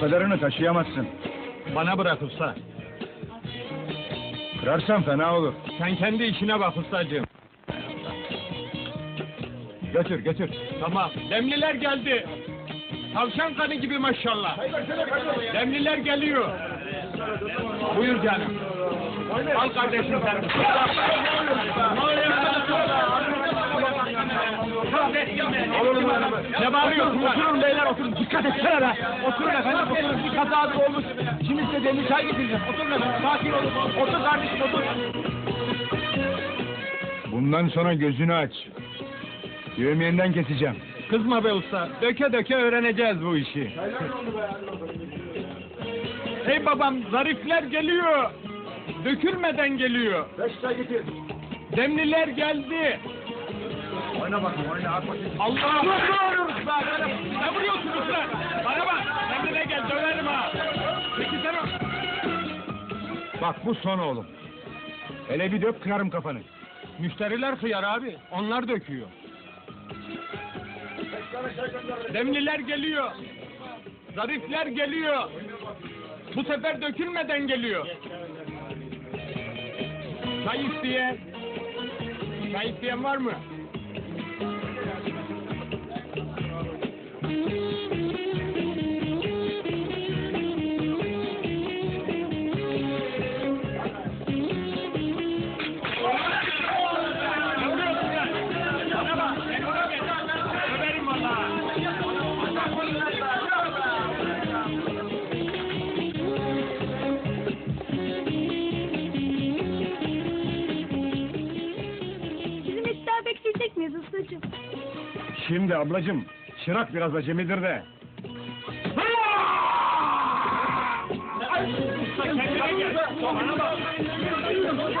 kadarını taşıyamazsın. Bana bırak usta. Kırarsan fena olur. Sen kendi işine bak ustacığım. Götür götür. Tamam. Demliler geldi. Tavşan kanı gibi maşallah. Demliler geliyor. Buyur canım. Al kardeşim sen. Ne bağırıyorsun? Oturun beyler oturun. Dikkat etsene be. Oturun efendim oturun. Bir kaza olmuş. Şimdi size demir çay getireceğim. Oturun efendim. Sakin olun. Otur kardeşim otur. Bundan sonra gözünü aç. Yövmiyenden keseceğim. Kızma be usta. Döke döke öğreneceğiz bu işi. Hey babam, zarifler geliyor. Dökülmeden geliyor. Beş çay getir. Demliler geldi. Oyna bakayım oyna. At bakayım. Allah! Vuruyoruz be! Ne vuruyorsunuz lan? Bana bak! Kendine gel, döverim ha! Peki sen o... Bak bu son oğlum. Hele bir dök kırarım kafanı. Müşteriler kıyar abi, onlar döküyor. Demliler geliyor. Zarifler geliyor. Bu sefer dökülmeden geliyor. Çay isteyen. Çay isteyen var mı? Ustacığım? Şimdi ablacım. Şırak biraz acemidir de. Kendine gel. Bana bak. Yapmayın